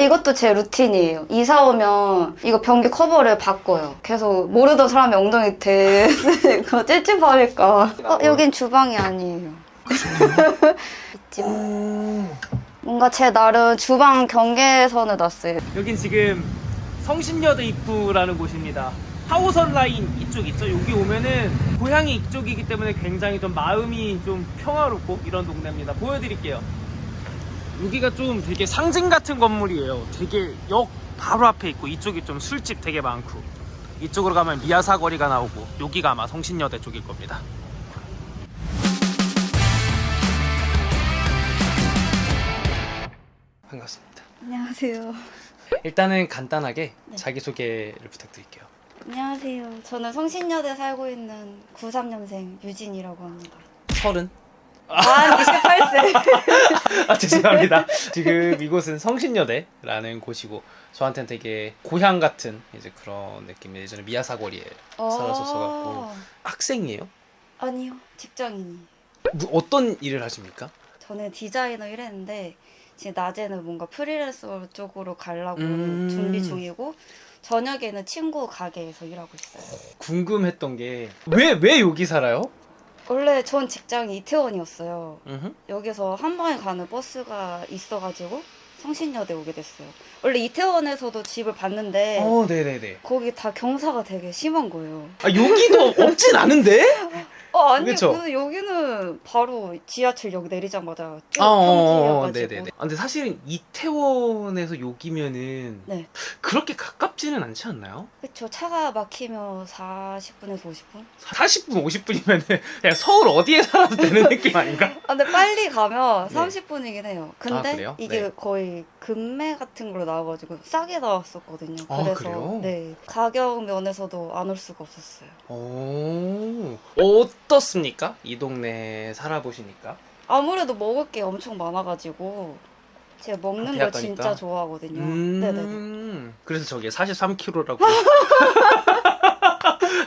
이것도 제 루틴이에요. 이사 오면 이거 변기 커버를 바꿔요. 계속 모르던 사람이 엉덩이 대고 찝찝하니까. 어, 여긴 주방이 아니에요. 있지. 뭔가 제 나름 주방 경계선을 놨어요. 여긴 지금 성신여대 입구라는 곳입니다. 하우선 라인 이쪽 있죠? 여기 오면은 고향이 이쪽이기 때문에 굉장히 좀 마음이 좀 평화롭고 이런 동네입니다. 보여드릴게요. 여기가 좀 되게 상징 같은 건물이에요. 되게 역 바로 앞에 있고 이쪽이 좀 술집 되게 많고 이쪽으로 가면 미아사 거리가 나오고 여기가 아마 성신여대 쪽일 겁니다. 반갑습니다. 안녕하세요. 일단은 간단하게 네. 자기소개를 부탁드릴게요. 안녕하세요. 저는 성신여대 살고 있는 93년생 유진이라고 합니다. 서른? 만 28세. 아 죄송합니다. 지금 이곳은 성신여대라는 곳이고 저한테는 되게 고향 같은 이제 그런 느낌. 예전에 미아사거리에 살았었어갖고 학생이에요? 아니요, 직장인이. 뭐, 어떤 일을 하십니까? 저는 디자이너 일했는데 지금 낮에는 뭔가 프리랜서 쪽으로 가려고 음. 준비 중이고 저녁에는 친구 가게에서 일하고 있어요. 궁금했던 게 왜왜 여기 살아요? 원래 전 직장이 이태원이었어요. 음흠. 여기서 한 번에 가는 버스가 있어가지고 성신여대 오게 됐어요. 원래 이태원에서도 집을 봤는데 어, 네네네. 거기 다 경사가 되게 심한 거예요. 아 여기도 없진 않은데? 어 아니 그쵸? 그 여기는 바로 지하철역 내리자마자 쭉 아, 어, 평지여가지고 네네네. 아, 근데 사실은 이태원에서 여기면은 네. 그렇게 가깝지는 않지 않나요? 그쵸 차가 막히면 40분에서 50분? 40분, 50분이면은 그냥 서울 어디에 살아도 되는 느낌 아닌가? 아, 근데 빨리 가면 네. 30분이긴 해요. 근데 아, 그래요? 이게 네. 거의 금매 같은 걸로 나와가지고 싸게 나왔었거든요. 아, 그래서 그래요? 네 가격 면에서도 안 올 수가 없었어요. 오, 어떻습니까? 이 동네 살아보시니까. 아무래도 먹을 게 엄청 많아가지고 제가 먹는 아, 거 대학가니까? 진짜 좋아하거든요. 음, 네네네. 그래서 저게 43kg라고.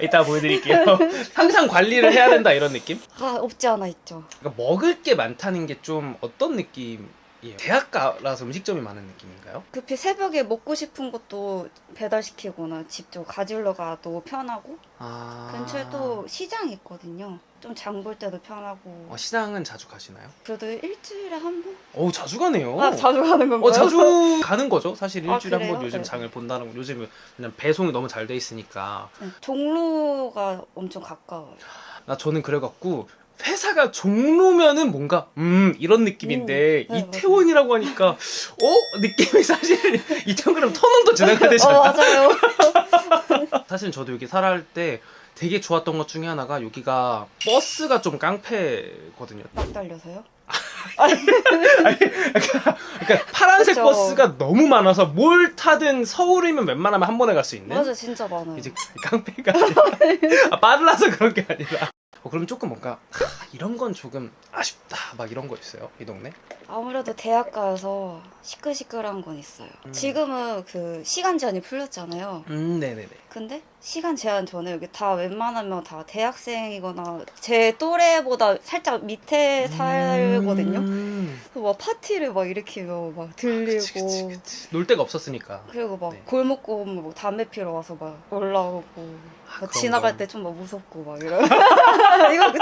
이따 보여드릴게요. 항상 관리를 해야 된다 이런 느낌? 아 없지 않아 있죠. 그러니까 먹을 게 많다는 게 좀 어떤 느낌 이에요? 대학가라서 음식점이 많은 느낌인가요? 급히 새벽에 먹고 싶은 것도 배달시키거나 직접 가지러 가도 편하고 아... 근처에 또 시장이 있거든요. 좀 장 볼 때도 편하고 어, 시장은 자주 가시나요? 그래도 일주일에 한 번? 어 자주 가네요. 아 자주 가는 건가요? 어 자주 가는 거죠. 사실 아, 일주일에 한 번 그래요? 요즘 네. 장을 본다는 거. 요즘 그냥 배송이 너무 잘 돼 있으니까. 네, 종로가 엄청 가까워요. 나 저는 그래갖고 회사가 종로면은 뭔가 음 이런 느낌인데 음, 네, 이태원이라고 하니까 어 느낌이 사실 이태원 그럼 터널도 지나가야 어 되잖아. 맞아요. 사실 저도 여기 살아할 때 되게 좋았던 것 중에 하나가 여기가 버스가 좀 깡패거든요. 막 달려서요? 그러니까 파란색 그쵸. 버스가 너무 많아서 뭘 타든 서울이면 웬만하면 한 번에 갈 수 있는 맞아 진짜 많아요. 이제 깡패가 아니라 아, 빨라서 그런 게 아니라 어, 그럼 조금 뭔가 아, 이런 건 조금 아쉽다 막 이런 거 있어요 이 동네 아무래도 대학가여서 시끌시끌한 건 있어요. 음. 지금은 그 시간 제한이 풀렸잖아요. 음 네네네 근데 시간 제한 전에 여기 다 웬만하면 다 대학생이거나 제 또래보다 살짝 밑에 살거든요. 음. 그래서 막 파티를 막 일으키면 막 들리고 그치, 그치, 그치. 놀 데가 없었으니까 그리고 막 네. 골목골 막 담배 피러 와서 막 올라오고 아, 막 그런 지나갈 거. 때좀 막 무섭고 막 이런. 이거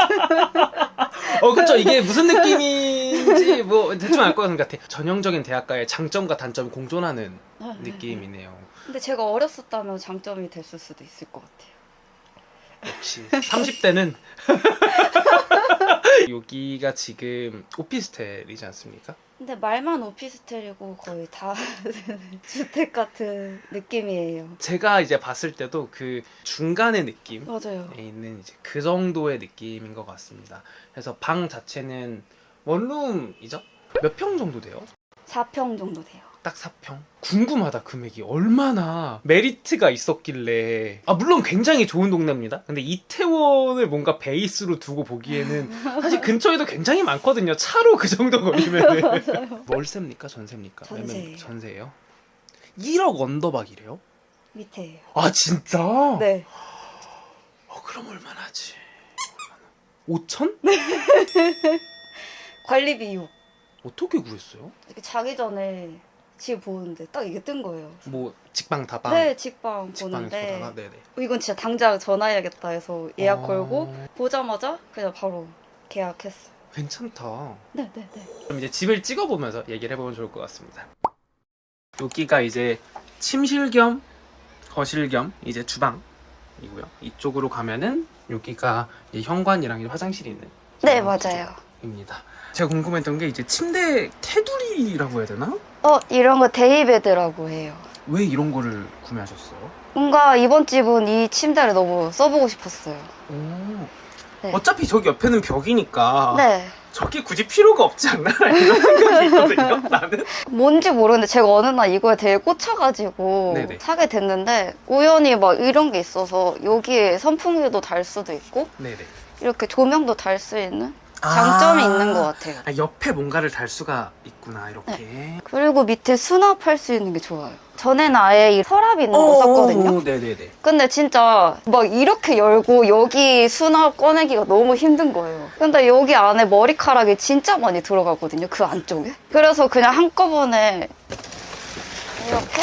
어 그쵸. 이게 무슨 느낌인지 뭐 대충 알것 같아 전형적인 대학가의 장점과 단점이 공존하는 느낌이네요. 근데 제가 어렸었다면 장점이 됐을 수도 있을 것 같아요. 역시 30대는? 여기가 지금 오피스텔이지 않습니까? 근데 말만 오피스텔이고 거의 다 주택 같은 느낌이에요. 제가 이제 봤을 때도 그 중간의 느낌 맞아요. 에 있는 이제 그 정도의 느낌인 것 같습니다. 그래서 방 자체는 원룸이죠? 몇 평 정도 돼요? 4평 정도 돼요. 딱 4평? 궁금하다 금액이 얼마나 메리트가 있었길래 아 물론 굉장히 좋은 동네입니다 근데 이태원을 뭔가 베이스로 두고 보기에는 사실 근처에도 굉장히 많거든요 차로 그 정도 거리면 맞아요. 월세입니까 전세입니까? 전세예요. 전세예요 1억 언더박이래요? 밑에예요. 아 진짜? 네. 어 그럼 얼마나 하지? 5천? 관리비 6. 어떻게 구했어요? 자기 전에 지금 보는데 딱 이게 뜬 거예요. 뭐 직방 다방 네, 직방 보는데 보다가 네네 이건 진짜 당장 전화해야겠다 해서 예약 어. 걸고 보자마자 그냥 바로 계약했어요. 괜찮다 네, 네, 네. 그럼 이제 집을 찍어보면서 얘기를 해보면 좋을 것 같습니다. 여기가 이제 침실 겸 거실 겸 이제 주방이고요. 이쪽으로 가면은 여기가 현관이랑 화장실이 있는 네, 맞아요. 입니다. 제가 궁금했던 게 이제 침대 테두리라고 해야 되나? 어, 이런 거 데이베드라고 해요. 왜 이런 거를 구매하셨어요? 뭔가 이번 집은 이 침대를 너무 써보고 싶었어요. 오. 네. 어차피 저기 옆에는 벽이니까 네. 저게 굳이 필요가 없지 않나 이런 생각이 있거든요. 나는. 뭔지 모르는데 제가 어느 날 이거에 되게 꽂혀가지고 네네. 사게 됐는데 우연히 막 이런 게 있어서 여기에 선풍기도 달 수도 있고 네네. 이렇게 조명도 달 수 있는 장점이 아. 있는 것 같아요. 아, 옆에 뭔가를 달 수가 있구나 이렇게. 네. 그리고 밑에 수납할 수 있는 게 좋아요. 전에는 아예 이 서랍 있는 거 썼거든요. 어, 네네네. 근데 진짜 막 이렇게 열고 여기 수납 꺼내기가 너무 힘든 거예요. 근데 여기 안에 머리카락이 진짜 많이 들어가거든요. 그 안쪽에. 그래서 그냥 한꺼번에 이렇게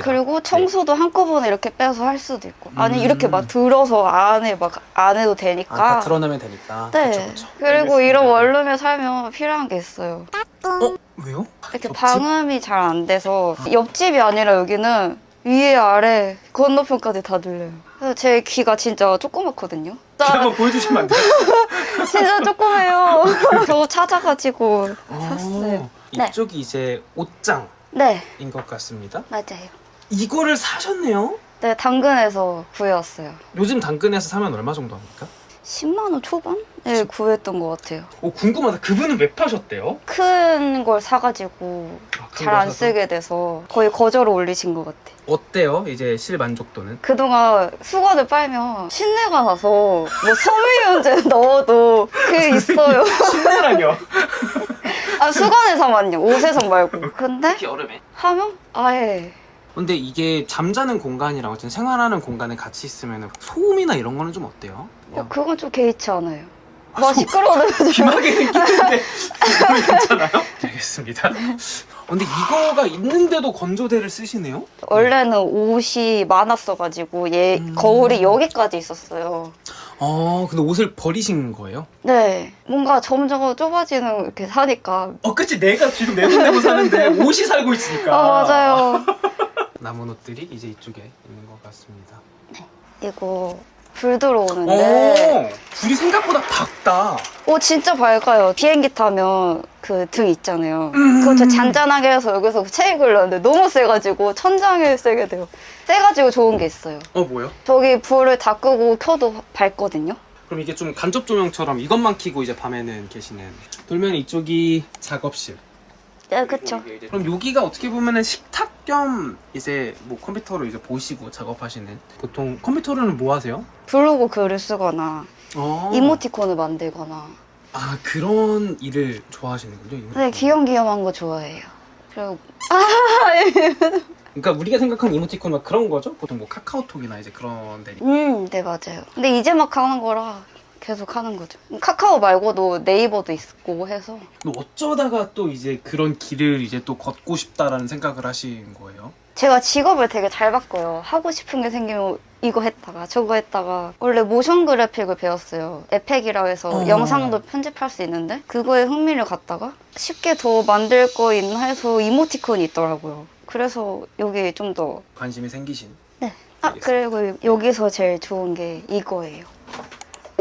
그리고 청소도 한꺼번에 이렇게 빼서 할 수도 있고 아니 음. 이렇게 막 들어서 안에 막 안 해도 되니까 아, 다 드러내면 되니까. 네 그쵸, 그쵸. 그리고 알겠습니다. 이런 원룸에 살면 필요한 게 있어요 어? 왜요? 이렇게 옆집? 방음이 잘 안 돼서 옆집이 아니라 여기는 위에 아래 건너편까지 다 들려요 그래서 제 귀가 진짜 조그맣거든요 귀 한번 보여주시면 안 돼요? 진짜 조그매요 겨우 찾아가지고 샀어요 어, 네. 이쪽이 이제 옷장인 네 것 같습니다. 맞아요 이거를 사셨네요? 네 당근에서 구해왔어요 요즘 당근에서 사면 얼마 정도 합니까? 10만 원 초반에 구했던 것 같아요 오 궁금하다. 그분은 왜 파셨대요? 큰 걸 사가지고 아, 잘안 쓰게 돼서 거의 거저로 올리신 것 같아. 어때요? 이제 실 만족도는? 그동안 수건을 빨면 신내가 나서 뭐 섬유유연제 넣어도 그게 있어요. 신나라뇨. 아 수건에서만요. 옷에서 말고. 근데 여름에. 하면 아예 근데 이게 잠자는 공간이랑 어쨌든 생활하는 공간에 같이 있으면 소음이나 이런 거는 좀 어때요? 어, 그건 좀 개의치 않아요. 아, 막 소- 시끄러워도 귀마개는 끼는데 괜찮아요? 알겠습니다. 어, 근데 이거가 있는데도 건조대를 쓰시네요? 원래는 옷이 많았어가지고 얘 음. 거울이 여기까지 있었어요. 어, 근데 옷을 버리신 거예요? 네, 뭔가 점점 좁아지는 이렇게 사니까. 어, 그치. 내가 지금 내 돈 내고 사는데 옷이 살고 있으니까. 아 맞아요. 남은 옷들이 이제 이쪽에 있는 것 같습니다. 이거 불 들어오는데 오! 불이 생각보다 밝다. 오 진짜 밝아요 비행기 타면 그 등 있잖아요 음. 그거 저 잔잔하게 해서 여기서 책 걸렸는데 너무 세가지고 천장에 세게 돼요 세가지고 좋은 게 있어요 어, 뭐요? 저기 불을 다 끄고 켜도 밝거든요 그럼 이게 좀 간접 조명처럼 이것만 켜고 이제 밤에는 계시는. 돌면 이쪽이 작업실. 네 그쵸 그럼 여기가 어떻게 보면은 식탁 겸 이제 뭐 컴퓨터로 이제 보시고 작업하시는 보통 컴퓨터로는 뭐 하세요? 블로그 글을 쓰거나 어. 이모티콘을 만들거나 아 그런 일을 좋아하시는군요. 이모티콘. 네 귀염귀염한 거 좋아해요 그리고 그러니까 우리가 생각하는 이모티콘 막 그런 거죠? 보통 뭐 카카오톡이나 이제 그런 데. 음 네 맞아요 근데 이제 막 하는 거라 계속 하는 거죠 카카오 말고도 네이버도 있고 해서 근데 어쩌다가 또 이제 그런 길을 이제 또 걷고 싶다라는 생각을 하신 거예요? 제가 직업을 되게 잘 바꿔요. 하고 싶은 게 생기면 이거 했다가 저거 했다가 원래 모션 그래픽을 배웠어요. 에펙이라고 해서 어. 영상도 편집할 수 있는데 그거에 흥미를 갖다가 쉽게 더 만들 거 있나 해서 이모티콘이 있더라고요. 그래서 여기 좀 더 관심이 생기신. 네. 아 그리고 여기서 제일 좋은 게 이거예요.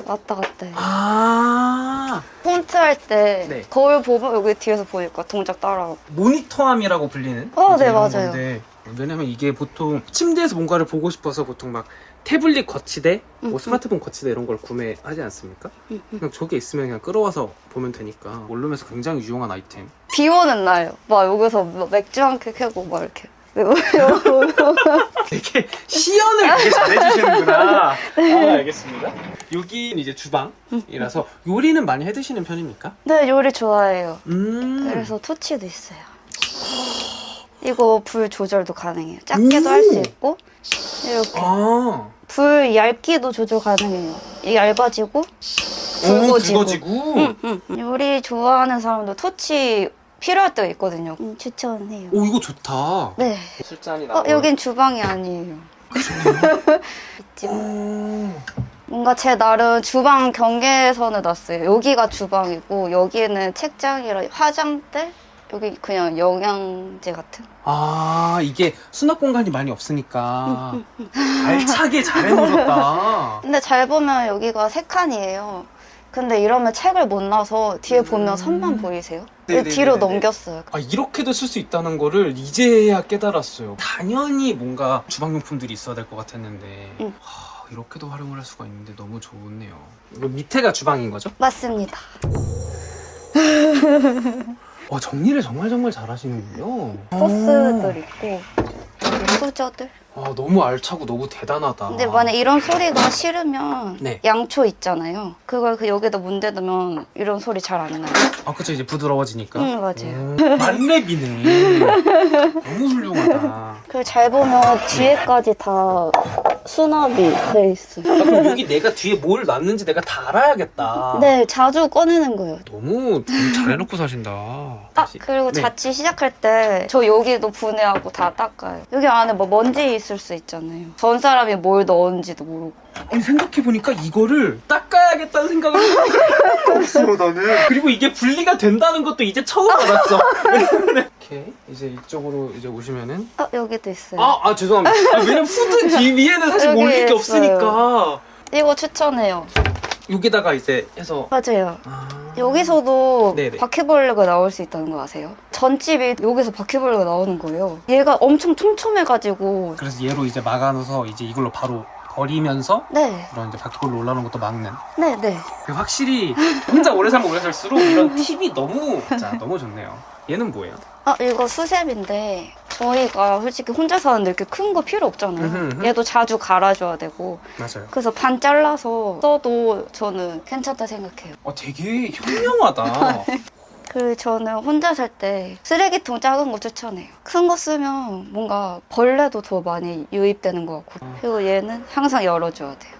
왔다 갔다 해요. 아 폰트 할 때 네. 거울 보면 여기 뒤에서 보니까 동작 따라하고 모니터함이라고 불리는. 어, 이제 네, 이런 맞아요. 건데, 왜냐면 이게 보통 침대에서 뭔가를 보고 싶어서 보통 막 태블릿 거치대, 뭐 음, 스마트폰 거치대 이런 걸 구매하지 않습니까? 음, 음. 그냥 저게 있으면 그냥 끌어와서 보면 되니까 원룸에서 굉장히 유용한 아이템. 비 오는 날 막 여기서 막 맥주 한캔 켜고 막 이렇게 되게 시연을 되게 잘해주시는구나. 아, 알겠습니다. 여기 이제 주방이라서 요리는 많이 해 드시는 편입니까? 네 요리 좋아해요. 음. 그래서 토치도 있어요. 이거 불 조절도 가능해요. 작게도 할 수 오. 있고 이렇게 아. 불 얇기도 조절 가능해요. 이게 얇아지고 오, 굵어지고. 굵어지고. 응, 응, 응. 요리 좋아하는 사람도 토치 필요할 때가 있거든요. 음, 추천해요. 오 이거 좋다. 네. 술잔이 어, 여긴 주방이 아니에요. 있지. 뭔가 제 나름 주방 경계선을 놨어요. 여기가 주방이고 여기는 책장이랑 화장대? 여기 그냥 영양제 같은? 아 이게 수납 공간이 많이 없으니까 알차게 잘 해놓으셨다. 근데 잘 보면 여기가 세 칸이에요. 근데 이러면 책을 못 놔서 뒤에 보면 선만 보이세요? 음. 네네네네네. 뒤로 넘겼어요. 아 이렇게도 쓸 수 있다는 거를 이제야 깨달았어요. 당연히 뭔가 주방용품들이 있어야 될 것 같았는데 응. 하, 이렇게도 활용을 할 수가 있는데 너무 좋네요. 이거 밑에가 주방인 거죠? 맞습니다. 어 정리를 정말 정말 잘하시는군요. 소스들 있고 수저들. 아 너무 알차고 너무 대단하다. 근데 만약 이런 소리가 싫으면 네. 양초 있잖아요. 그걸 그 여기다 문대두면 이런 소리 잘 안 나요. 아 그쵸 이제 부드러워지니까. 응, 맞아요. 음, 만렙이네. 너무 훌륭하다. 그리고 잘 보면 뒤에까지 다 수납이 돼 있어 요. 아, 그럼 여기 내가 뒤에 뭘 놨는지 내가 다 알아야겠다. 네, 자주 꺼내는 거예요. 너무 좀 잘해놓고 사신다. 아. 그리고 네. 자취 시작할 때 저 여기도 분해하고 다 닦아요. 여기 안에 뭐 먼지 있을 수 있잖아요. 전 사람이 뭘 넣었는지도 모르고. 아니 생각해보니까 이거를 닦아야겠다는 생각을 없어 나는 그리고 이게 분리가 된다는 것도 이제 처음 알았어 이렇게 이제 이쪽으로 이제 오시면은 아, 여기도 있어요. 아, 아 죄송합니다 아, 왜냐면 후드 뒤 위에는 사실 여기 올릴 게 있어요. 없으니까 이거 추천해요. 여기다가 이제 해서 맞아요. 아... 여기서도 네네. 바퀴벌레가 나올 수 있다는 거 아세요? 전집이 여기서 바퀴벌레가 나오는 거예요. 얘가 엄청 촘촘해가지고. 그래서 얘로 이제 막아놓아서 이제 이걸로 바로 버리면서 네, 그런 이제 바퀴벌레 올라오는 것도 막는 네, 네. 확실히 혼자 오래 살면 오래 살수록 이런 팁이 너무 자 너무 좋네요 얘는 뭐예요? 아, 이거 수세미인데 저희가 솔직히 혼자 사는데 이렇게 큰 거 필요 음흠, 없잖아요. 음흠. 얘도 자주 갈아줘야 되고. 맞아요 그래서 반 잘라서 써도 저는 괜찮다 생각해요. 어, 되게 현명하다. 그리고 저는 혼자 살 때 쓰레기통 작은 거 추천해요. 큰 거 쓰면 뭔가 벌레도 더 많이 유입되는 것 같고. 그리고 얘는 항상 열어줘야 돼요.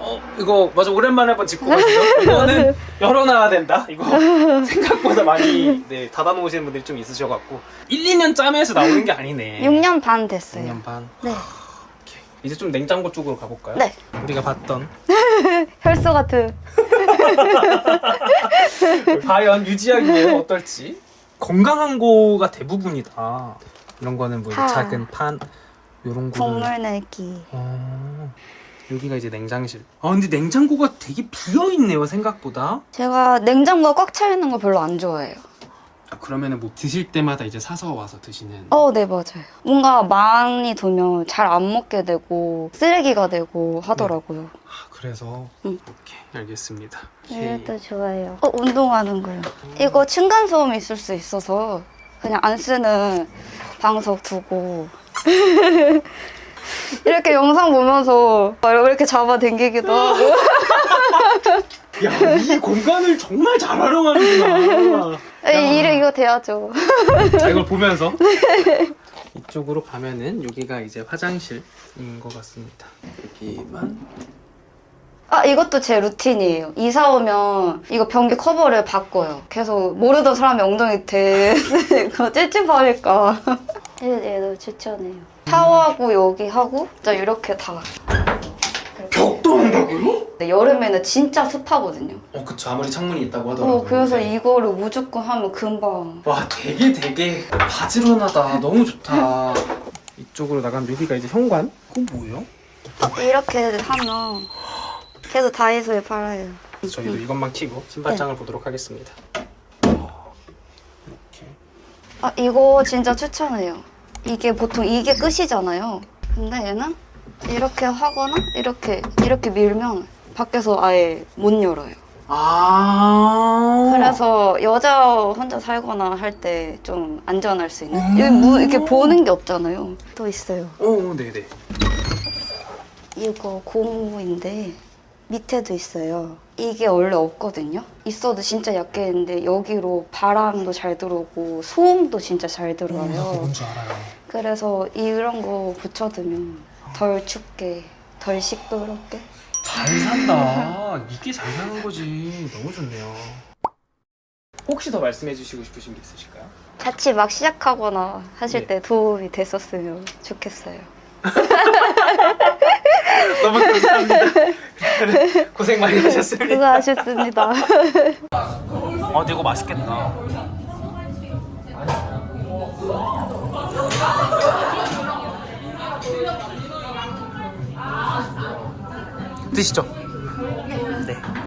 어, 이거 맞아 오랜만에 한번 짚고 가시죠. 이거는 열어놔야 된다. 이거 생각보다 많이 네, 닫아놓으시는 분들이 좀 있으셔갖고 1, 2년 짬에서 나오는 게 아니네. 6년 반 됐어요. 6년 반. 네. 오케이. 이제 좀 냉장고 쪽으로 가볼까요? 네. 우리가 봤던 혈소 같은. 과연 유지하기에 어떨지 건강한 거가 대부분이다. 이런 거는 뭐 이제 파. 작은 판 요런 거를 국물 내기. 어, 여기가 이제 냉장실. 아 근데 냉장고가 되게 비어 있네요 생각보다. 제가 냉장고가 꽉 차 있는 거 별로 안 좋아해요. 아, 그러면은 뭐 드실 때마다 이제 사서 와서 드시는. 어, 네, 맞아요. 뭔가 많이 두면 잘 안 먹게 되고 쓰레기가 되고 하더라고요. 아 그래서 응. 오케이 알겠습니다. 오케이. 이것도 좋아요. 어, 운동하는 거요. 이거 층간소음이 있을 수 있어서 그냥 안 쓰는 방석 두고 이렇게 영상 보면서 이렇게 잡아 당기기도 하고 야 이 공간을 정말 잘 활용하는구나. 에이, 이래 이거 돼야죠. 자, 이걸 보면서 이쪽으로 가면은 여기가 이제 화장실인 것 같습니다. 여기만 아 이것도 제 루틴이에요. 이사 오면 이거 변기 커버를 바꿔요. 계속 모르던 사람이 엉덩이 대고 찝찝하니까. 얘- 얘도 추천해요. 샤워하고 여기 하고 진짜 이렇게 다. 벽도 한다고요? 근데 여름에는 진짜 습하거든요. 어 그쵸 아무리 창문이 있다고 하더라고요. 어 그래서 네. 이거를 무조건 하면 금방. 와 되게 되게 바지런하다 너무 좋다 이쪽으로 나가면 여기가 이제 현관 그건 뭐예요? 이렇게 하면 계속 다이소에 팔아요. 그래서 저희도 이것만 키고 신발장을 보도록 하겠습니다 이렇게 아 이거 진짜 추천해요. 이게 보통 이게 끝이잖아요. 근데 얘는 이렇게 하거나 이렇게 이렇게 밀면 밖에서 아예 못 열어요. 아 그래서 여자 혼자 살거나 할 때 좀 안전할 수 있는. 음. 여기 무 이렇게 보는 게 없잖아요. 또 있어요. 어 네네 이거 고무인데 밑에도 있어요. 이게 원래 없거든요. 있어도 진짜 얕겠는데 여기로 바람도 잘 들어오고 소음도 진짜 잘 어, 들어와요. 뭔지 알아요 그래서 이런 거 붙여두면 덜 춥게, 덜 시끄럽게. 잘 산다 이게 잘 사는 거지 너무 좋네요 혹시 더 말씀해 주시고 싶으신 게 있으실까요? 자취 막 시작하거나 하실 네. 때 도움이 됐었으면 좋겠어요. 너무 감사합니다. 고생 많이 하셨습니다. 수고하셨습니다. 아 근데 이거 맛있겠다. 드시죠.